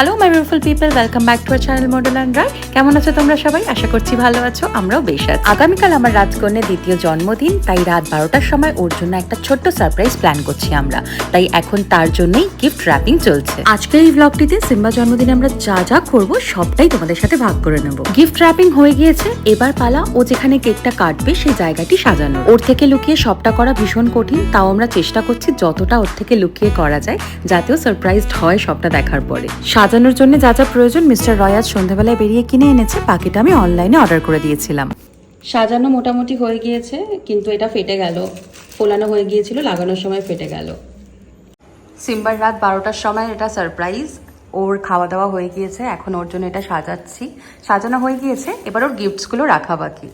Hello my beautiful people welcome back to our channel Mondal and Roy কেমন আছো তোমরা সবাই? আশা করছি ভালো আছো, আমরাও বেশ আছি। আগামীকাল আমার রাজকন্যের দ্বিতীয় জন্মদিন, তাই রাত বারোটার সময় ওর জন্য একটা ছোট্ট সারপ্রাইজ প্ল্যান করছি আমরা। তাই এখন তার জন্যই গিফট র্যাপিং চলছে। আজকের এই ব্লগটিতে সিম্বা জন্মদিনে আমরা যা যা করব, সবটাই তোমাদের সাথে ভাগ করে নেব। গিফট র্যাপিং হয়ে গিয়েছে, এবার পালা ও যেখানে কেকটা কাটবে, সেই জায়গাটি সাজানো ওর থেকে লুকিয়ে সবটা করা ভীষণ কঠিন, তাও আমরা চেষ্টা করছি যতটা ওর থেকে লুকিয়ে করা যায় যাতেও সারপ্রাইজড হয় সবটা দেখার পরে। সাজানোর জন্য যা যা প্রয়োজন মিস্টার রয় আজ সন্ধ্যাবেলায় বেরিয়ে কিনে এনেছে বাকিটা আমি অনলাইনে অর্ডার করে দিয়েছিলাম। সাজানো মোটামুটি হয়ে গিয়েছে কিন্তু এটা ফেটে গেল। ফোলানো হয়ে গিয়েছিল লাগানোর সময় ফেটে গেল। সিম্বার রাত বারোটার সময় এটা সারপ্রাইজ ওর খাওয়া দাওয়া হয়ে গিয়েছে এখন ওর জন্য এটা সাজাচ্ছি। সাজানো হয়ে গিয়েছে এবার ওর গিফটসগুলো রাখা বাকি।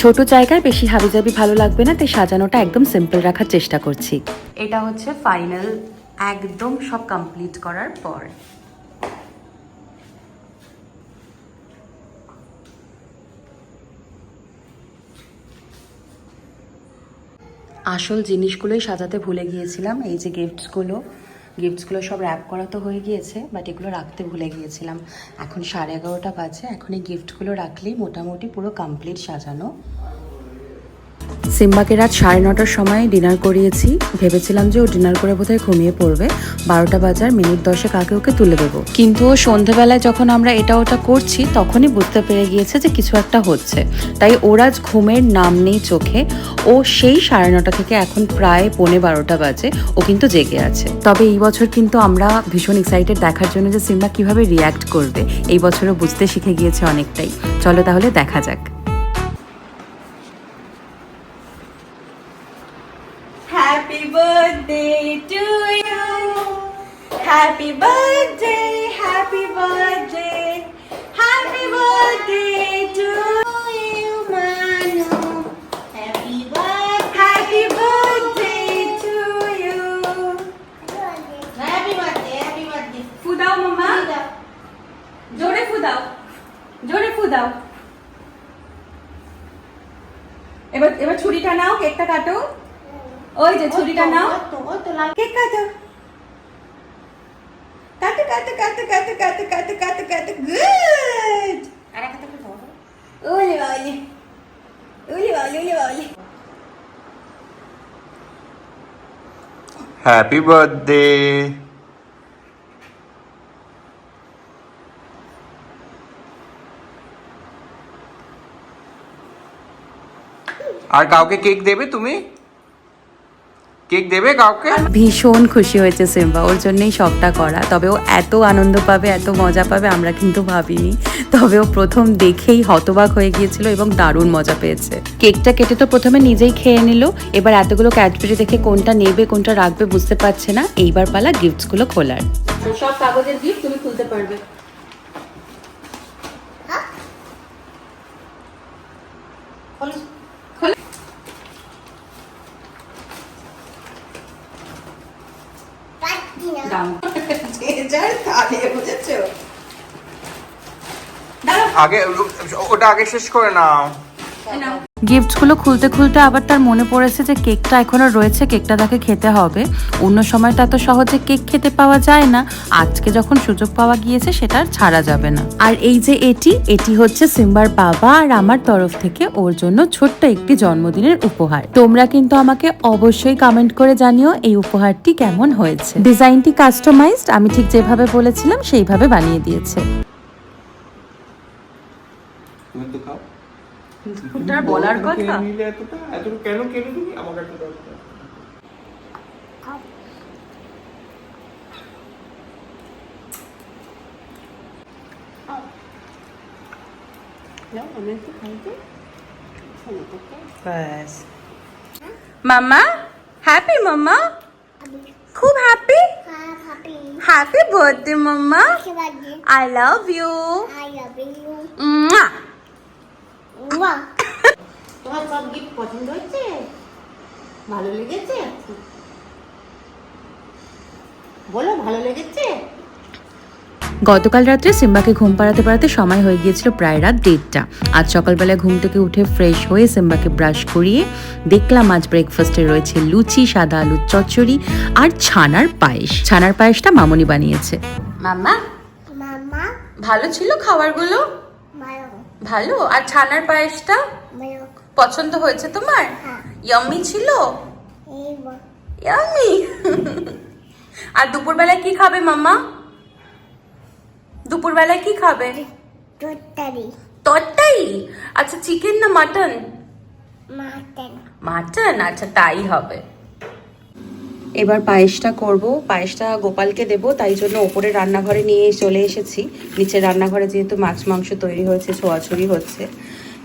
ছোট জায়গায় বেশি হাবিজাবি ভালো লাগবে না তাই সাজানোটা একদম সিম্পল রাখার চেষ্টা করছি। এটা হচ্ছে ফাইনাল একদম সব কমপ্লিট করার পর। আসল জিনিসগুলোই সাজাতে ভুলে গিয়েছিলাম, এই যে গিফটসগুলো গিফটসগুলো সব র্যাপ করা তো হয়ে গিয়েছে বাট এগুলো রাখতে ভুলে গিয়েছিলাম। এখন সাড়ে এগারোটা বাজে, এখন এই গিফটগুলো রাখলেই মোটামুটি পুরো কমপ্লিট সাজানো। সিম্বাকে রাত সাড়ে নটার সময় ডিনার করিয়েছি। ভেবেছিলাম যে ও ডিনার করে বোধহয় ঘুমিয়ে পড়বে। বারোটা বাজার, মিনিট দশেক আগে ওকে তুলে দেবো। কিন্তু ও সন্ধেবেলায় যখন আমরা এটা ওটা করছি, তখনই বুঝতে পেরে গিয়েছে যে কিছু একটা হচ্ছে। তাই ওর আজ ঘুমের নাম নেই চোখে। ও সেই সাড়ে নটা থেকে এখন প্রায় পৌনে বারোটা বাজে। ও কিন্তু জেগে আছে। তবে এই বছর কিন্তু আমরা ভীষণ এক্সাইটেড দেখার জন্য যে সিম্বা কীভাবে রিয়্যাক্ট করবে। এই বছরও বুঝতে শিখে গিয়েছে অনেকটাই। চলো তাহলে দেখা যাক। Happy birthday, happy birthday, happy birthday to you, Manu. Happy birthday, happy birthday to you. Happy birthday happy birthday ফুদাও মামা জোরে ফুদাও জোরে ফুদাও এবার এবার ছুরিটা নাও কেকটা কাটো ওই যে ছুরিটা নাও কেক কাটো kata kata kata kata kata kata kata good. Anak kata kata. Uli bauli. Uli bauli uli bauli. Happy birthday. আর কাউকে কেক দেবে তুমি কেক দেবে কাউকে? ভীষণ খুশি হয়েছে সিম্বা ওর জন্যই সবটা করা। তবে ও এত আনন্দ পাবে এত মজা পাবে আমরা কিন্তু ভাবিনি। তবে ও প্রথম দেখেই হতবাক হয়ে গিয়েছিল এবং দারুণ মজা পেয়েছে। কেকটা কেটে তো প্রথমে নিজেই খেয়ে নিল এবার এতগুলো ক্যাডবেরি দেখে কোনটা নেবে কোনটা রাখবে বুঝতে পারছে না। এইবার পালা গিফটসগুলো খোলার। সব কাগজের গিফট তুমি খুলতে পারবে। পাচ্ছি না দাম যে যার তালে বুঝেছ দাঁড়াও আগে ওটা আগে শেষ করে নাও। নাও। গিফটসগুলো খুলতে খুলতে আবার তার মনে পড়েছে যে কেকটা এখনও রয়েছে, কেকটা তাকে খেতে হবে। অন্য সময়টা এত সহজে কেক খেতে পাওয়া যায় না। আজকে যখন সুযোগ পাওয়া গিয়েছে, সেটা আর ছাড়া যাবে না। আর এই যে এটি এটি হচ্ছে সিম্বার বাবা আর আমার তরফ থেকে ওর জন্য ছোট্ট একটি জন্মদিনের উপহার। তোমরা কিন্তু আমাকে অবশ্যই কমেন্ট করে জানিও এই উপহারটি কেমন হয়েছে। ডিজাইনটি কাস্টমাইজড আমি ঠিক যেভাবে বলেছিলাম, সেইভাবে বানিয়ে দিয়েছে। ওটার বলার কথা নিলে এতটা এতটুকু কেন কেড়ে দিবি আমাকে একটু ব্যাস মামা হ্যাপি মামা খুব হ্যাপি হ্যাপি বার্থডে মামা I love you I love you বাহ তোমার সব গিফট পছন্দ হয়েছে? ভালো লেগেছে? বলো ভালো লেগেছে? গতকাল রাত্রে সিম্বাকে ঘুম পাড়াতে পাড়াতে সময় হয়ে গিয়েছিল প্রায় রাত দেড়টা। আজ সকালবেলায় ঘুম থেকে উঠে ফ্রেশ হয়ে সিম্বাকে ব্রাশ করিয়ে দেখলাম আজ ব্রেকফাস্টে রয়েছে লুচি সাদা আলুর চচ্চড়ি আর ছানার পায়েস। ছানার পায়েসটা মামনি বানিয়েছে। মাম্মা? মামা ভালো ছিল খাবারগুলো? ভালো? আর ছানার পায়েসটা? পছন্দ হয়েছে তোমার? হ্যাঁ। ইয়াম্মি ছিল? ইয়াম্মি আর দুপুরবেলায় কি খাবে মাম্মা? দুপুরবেলায় কি খাবে? তরটাই আচ্ছা চিকেন না মাটন। মাটন? আচ্ছা তাই হবে। এবার পায়েসটা করব। পায়েসটা গোপালকে দেব, তাই জন্য ওপরে রান্নাঘরে নিয়ে চলে এসেছি। নিচের রান্নাঘরে যেহেতু মাছ, মাংস তৈরি হয়েছে, ছোঁয়াছুড়ি হচ্ছে,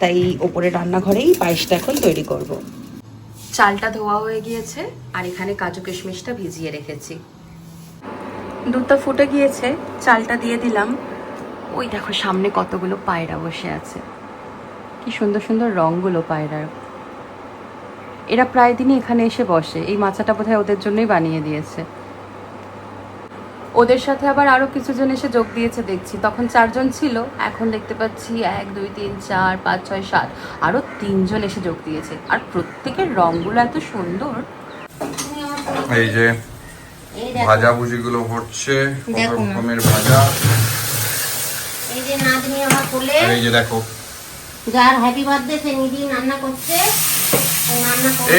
তাই ওপরে রান্নাঘরেই পায়েসটা এখন তৈরি করব। চালটা ধোয়া হয়ে গিয়েছে, আর এখানে কাজু কিশমিশটা ভিজিয়ে রেখেছি। দুধটা ফুটে গিয়েছে, চালটা দিয়ে দিলাম। ওই দেখো, সামনে কতগুলো পায়রা বসে আছে। কি সুন্দর সুন্দর রঙগুলো পায়রার। এরা প্রায় দিনই এখানে এসে বসে। এই মাচাটা বোধহয় ওদের জন্যই বানিয়ে দিয়েছে। ওদের সাথে আবার আরও কিছু জন এসে যোগ দিয়েছে দেখছি। তখন চারজন ছিল। এখন দেখতে পাচ্ছি এক দুই তিন চার পাঁচ ছয় সাত আরও তিনজন এসে যোগ দিয়েছে। আর প্রত্যেকের রঙগুলো এত সুন্দর। এই যে ভাজা ভুজিগুলো হচ্ছে না। রকমের ভাজা। এই যে নাতনি আমার কোলে। এই যে দেখো। যার হ্যাপি বার্থডে সে নিজেই রান্না করছে।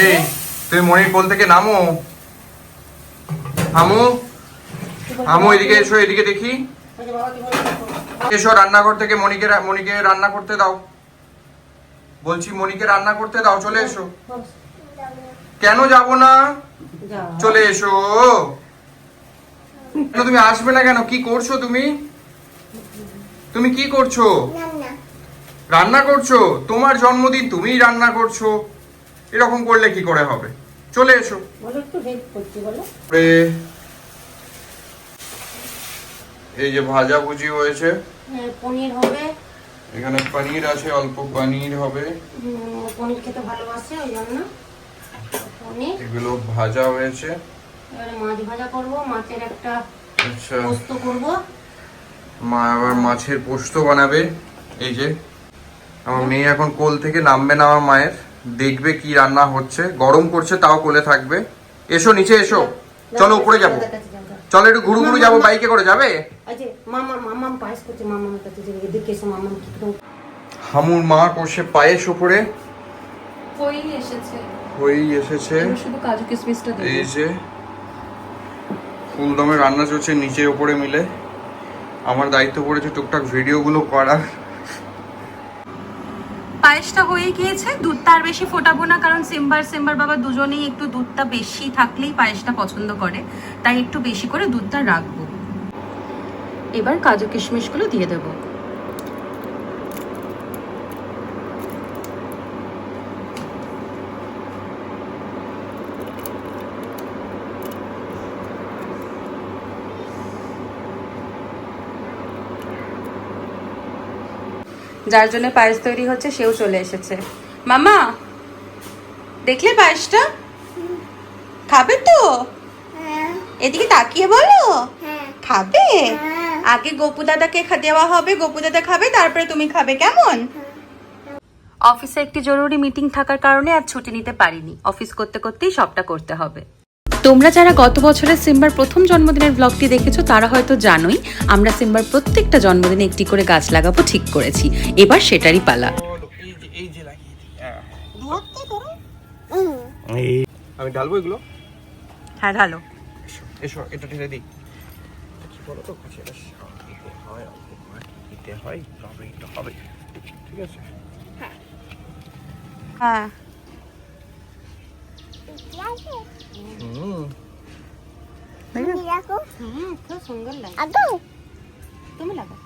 এই তুমি মনির কোল থেকে নামো। হামু হামু এদিকে এসো এদিকে দেখি। এসো রান্নাঘর থেকে মনিকে মনিকে রান্না করতে দাও। বলছি মনিকে রান্না করতে দাও চলে এসো। কেন যাব না? চলে এসো। তুমি আসবে না কেন? কি করছ তুমি? তুমি কি করছ? রান্না করছ? তোমার জন্মদিন তুমিই রান্না করছ। এরকম করলে কি করে হবে? চলে এসো। এই যে ভাজা ভুজি হয়েছে। হ্যাঁ, পনির হবে। এখানে পনির আছে অল্প পনির হবে। পনির খেতে ভালোবাসে ওই জন্য। পনির। এগুলো ভাজা হয়েছে। এবারে মাছ ভাজা করব মাছের একটা আচ্ছা। পোস্ত করব। মা আবার মাছের পোস্ত বানাবে। এই যে আমার মেয়ে এখন কোল থেকে নামবে না আমার মায়ের। দেখবে কি রান্না হচ্ছে গরম করছে তাও কোলে থাকবে। এসো নিচে এসো। চলো উপরে যাব। চলো একটু ঘুরু ঘুরু যাব বাইকে করে যাবে? হামুর মা কষে পায়েস উপরে। হয়েই এসেছে। হয়েই এসেছে। শুধু কাজু কিশমিশটা এই যে ফুলদমে রান্না চলছে নিচে উপরে মিলে। আমার দায়িত্ব পড়েছে টুকটাক ভিডিওগুলো করার। পায়েসটা হয়ে গিয়েছে, দুধটা আর বেশি ফোটাবো না, কারণ সেম্বার সেম্বার বাবা দুজনেই একটু দুধটা বেশি থাকলেই পায়েসটা পছন্দ করে, তাই একটু বেশি করে দুধটা রাখব। এবার কাজু কিশমিশগুলো দিয়ে দেবো। যার জন্য পায়েস তৈরি হচ্ছে সেও চলে এসেছে। মামা দেখলে পায়েসটা? খাবে তো? এদিকে তাকিয়ে বলো। খাবে? আগে গোপু দাদাকে দেওয়া হবে গোপু দাদা খাবে তারপরে তুমি খাবে কেমন? অফিসে একটি জরুরি মিটিং থাকার কারণে আজ ছুটি নিতে পারিনি। অফিস করতে করতেই সবটা করতে হবে। তোমরা যারা গত বছরের সিম্বার প্রথম জন্মদিনের ব্লগটি দেখেছ তারা হয়তো জানোই আমরা সিম্বার প্রত্যেকটা জন্মদিনে একটি করে গাছ লাগাবো ঠিক করেছি। এবার সেটারই পালা। আমি ঢালবো এগুলো? হ্যাঁ ভালো এসো এটা ঢেলে দিই। কি বলো তো? কাছে হয় অল্প দিতে হয় হবে। ঠিক আছে? হ্যাঁ। হুম হুম খুব সুন্দর লাগে তুমি লাগো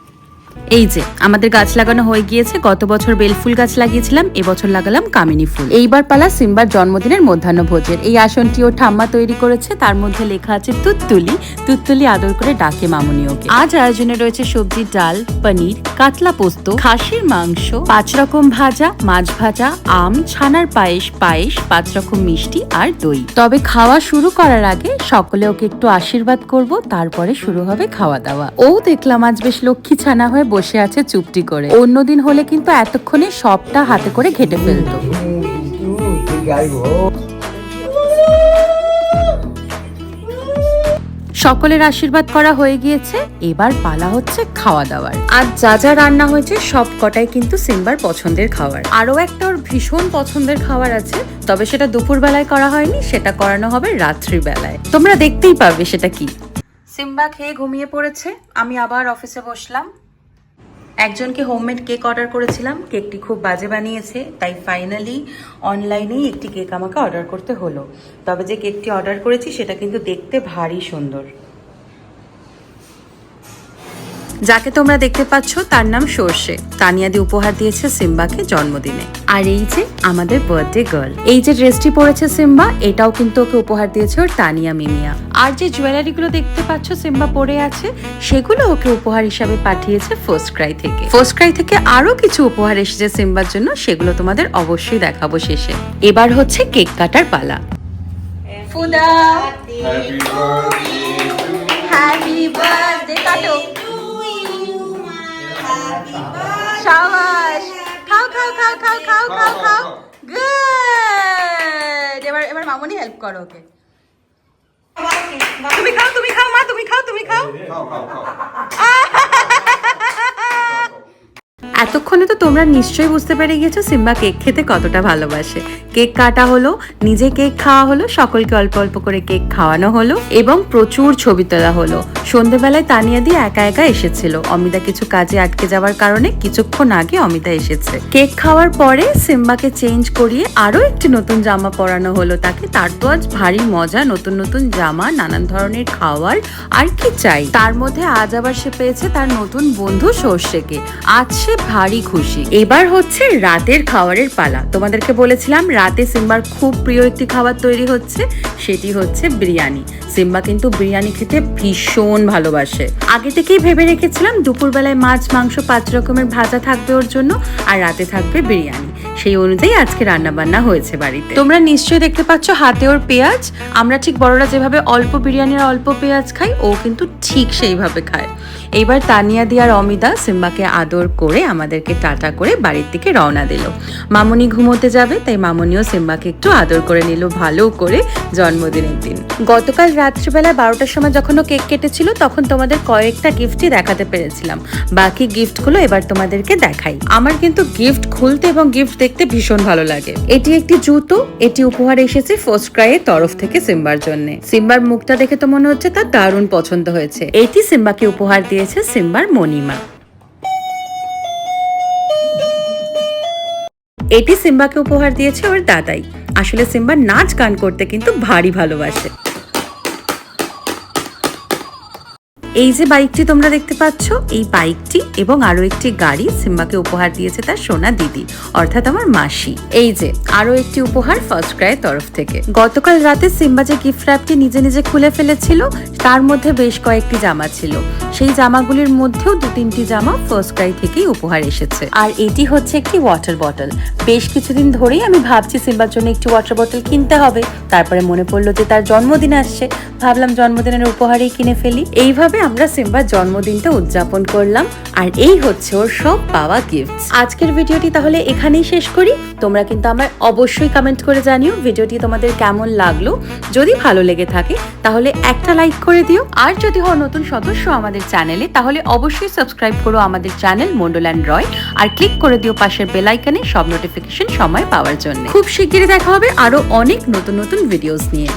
এই যে আমাদের গাছ লাগানো হয়ে গিয়েছে। গত বছর বেলফুল গাছ লাগিয়েছিলাম এবছর লাগালাম কামিনী ফুল। এইবার পালা সিম্বার জন্মদিনের মধ্যাহ্ন ভোজের। এই আসনটি ও ঠাম্মা তৈরি করেছে। তার মধ্যে লেখা আছে তুত্তুলি। তুত্তুলি আদর করে ডাকে মামুনি ওকে। আজ আয়োজনে রয়েছে সবজি ডাল পনির কাতলা পোস্ত খাসির মাংস পাঁচ রকম ভাজা মাছ ভাজা আম ছানার পায়েস পায়েস পাঁচ রকম মিষ্টি আর দই। তবে খাওয়া শুরু করার আগে সকলে ওকে একটু আশীর্বাদ করব তারপরে শুরু হবে খাওয়া দাওয়া। ও দেখলাম আজ বেশ লক্ষ্মী ছানা হয়ে বসে আছে চুপটি করে। অন্যদিন হলে কিন্তু এতক্ষণে সবটা হাতে করে ঘেটে ফেলতো। সকলের আশীর্বাদ করা হয়ে গিয়েছে, এবার পালা হচ্ছে খাওয়া দাওয়ার। আর যা যা রান্না হয়েছে, সব কটাই কিন্তু সিম্বার পছন্দের খাবার। আরও একটা ওর ভীষণ পছন্দের খাবার আছে, তবে সেটা দুপুর বেলায় করা হয়নি, সেটা করানো হবে রাত্রি বেলায় তোমরা দেখতেই পাবে সেটা কি। সিম্বা খেয়ে ঘুমিয়ে পড়েছে, আমি আবার অফিসে বসলাম। একজনকে হোমমেড কেক অর্ডার করেছিলাম। কেকটি খুব বাজে বানিয়েছে, তাই ফাইনালি অনলাইনেই একটি কেক আমাকে অর্ডার করতে হলো। তবে যে কেকটি অর্ডার করেছি, সেটা কিন্তু দেখতে ভারী সুন্দর। যাকে তোমরা দেখতে পাচ্ছ তার নাম সর্ষে। তানিয়াদি উপহার দিয়েছে সিম্বাকে জন্মদিনে। আর এই যে আমাদের বার্থডে গার্ল এই যে ড্রেসটি পরেছে সিম্বা এটাও কিন্তু ওকে উপহার দিয়েছে ওর তানিয়া মিমিয়া। আর যে জুয়েলারিগুলো দেখতে পাচ্ছ সিম্বা পরে আছে সেগুলো ওকে উপহার হিসাবে পাঠিয়েছে ফার্স্ট ক্রাই থেকে। ফার্স্ট ক্রাই থেকে আরও কিছু উপহার এসেছে সিম্বার জন্য সেগুলো তোমাদের অবশ্যই দেখাবো শেষে। এবার হচ্ছে কেক কাটার পালা। ফুদা। হ্যাপি বার্থডে কাটো। সাবাস। খাও খাও খাও খাও খাও খাও খাও গুড এবার এবার মামনি হেল্প করো ওকে। তুমি খাও তুমি খাও মা তুমি খাও তুমি খাও। এতক্ষণে তো তোমরা নিশ্চয়ই বুঝতে পেরে গেছো সিম্বা কেক খেতে কতটা ভালোবাসে। কেক কাটা হলো, নিজে কেক খাওয়া হলো, সকলকে অল্প অল্প করে কেক খাওয়ানো হলো এবং প্রচুর ছবি তোলা হলো। সন্ধেবেলায় দিয়ে একা একা এসেছিল। অমিতা কিছু কাজে আটকে যাওয়ার কারণে কিছুক্ষণ আগে অমিতা এসেছে। কেক খাওয়ার পরে সিম্বাকে চেঞ্জ করিয়ে আরও একটি নতুন জামা পরানো হলো তাকে। তার তো আজ ভারী মজা, নতুন নতুন জামা, নানান ধরনের খাওয়ার আর কি চাই। তার মধ্যে আজ আবার সে পেয়েছে তার নতুন বন্ধু সর্ষেকে। আজ সে ভারী খুশি। এবার হচ্ছে রাতের খাওয়ারের পালা। তোমাদেরকে বলেছিলাম রাতে সিম্বার খুব প্রিয় একটি খাবার তৈরি হচ্ছে, সেটি হচ্ছে বিরিয়ানি। সিম্বা কিন্তু বিরিয়ানি খেতে ভীষণ ভালোবাসে। আগে থেকেই ভেবে রেখেছিলাম দুপুরবেলায় মাছ, মাংস, পাঁচ রকমের ভাজা থাকবে ওর জন্য আর রাতে থাকবে বিরিয়ানি। সেই অনুযায়ী আজকে রান্না বান্না হয়েছে বাড়িতে। তোমরা নিশ্চয়ই দেখতে পাচ্ছ হাতে ওর পেঁয়াজ। আমরা ঠিক বড়রা যেভাবে অল্প বিরিয়ানির অল্প পেঁয়াজ খাই, ও কিন্তু ঠিক সেইভাবে খায়। এইবার তানিয়া দি আর অমিতা সিম্বাকে আদর করে আমাদেরকে টাটা করে বাড়ির দিকে রওনা দিল। মামনি ঘুমোতে যাবে, তাই মামনিও সিম্বাকে একটু আদর করে নিল, ভালো করে জন্মদিনের দিন। গতকাল রাত্রিবেলা বারোটার সময় যখন ও কেক কেটেছিল, তখন তোমাদের কয়েকটা গিফটই দেখাতে পেরেছিলাম। বাকি গিফটগুলো এবার তোমাদেরকে দেখাই। আমার কিন্তু গিফট খুলতে এবং গিফট দেখতে ভীষণ ভালো লাগে। এটি একটি জুতো, এটি উপহার এসেছে ফার্স্ট ক্রাইয়ের তরফ থেকে সিম্বার জন্য। সিম্বার মুখটা দেখে তো মনে হচ্ছে তার দারুণ পছন্দ হয়েছে। এটি সিম্বাকে উপহার দিয়েছে সিম্বার মনিমা এটি সিম্বাকে উপহার দিয়েছে ওর দাদাই। আসলে সিম্বা নাচ গান করতে কিন্তু ভারী ভালোবাসে। এই যে বাইকটি তোমরা দেখতে পাচ্ছ, এই বাইকটি এবং আরও একটি গাড়ি সিম্বাকে উপহার দিয়েছে তার সোনা দিদি, অর্থাৎ আমার মাসি। এই যে আরও একটি উপহার ফার্স্ট ক্রাইয়ের তরফ থেকে। গতকাল রাতে সিম্বা যে গিফট র্যাপটি নিজে নিজে খুলে ফেলেছিল, তার মধ্যে বেশ কয়েকটি জামা ছিল। সেই জামাগুলির মধ্যেও দু তিনটি জামা ফার্স্ট ক্রাই থেকেই উপহার এসেছে। আর এটি হচ্ছে একটি ওয়াটার বটল বেশ কিছুদিন ধরেই আমি ভাবছি সিম্বার জন্য একটি ওয়াটার বটল কিনতে হবে। তারপরে মনে পড়ল যে তার জন্মদিন আসছে। ভাবলাম জন্মদিনের উপহারেই কিনে ফেলি। এইভাবে আমরা সিম্বার জন্মদিনটা উদযাপন করলাম, আর এই হচ্ছে ওর সব পাওয়া গিফট আজকের ভিডিওটি তাহলে এখানেই শেষ করি। তোমরা কিন্তু আমার অবশ্যই কমেন্ট করে জানিও ভিডিওটি তোমাদের কেমন লাগল। যদি ভালো লেগে থাকে, তাহলে একটা লাইক করে দিও। আর যদি হও নতুন সদস্য আমাদের চ্যানেলে তাহলে অবশ্যই সাবস্ক্রাইব করো আমাদের চ্যানেল মন্ডল অ্যান্ড রয় আর ক্লিক করে দিও পাশের বেল আইকনে সব নোটিফিকেশন সময় পাওয়ার জন্য। খুব শিগগিরই দেখা হবে আরও অনেক নতুন নতুন ভিডিওস নিয়ে।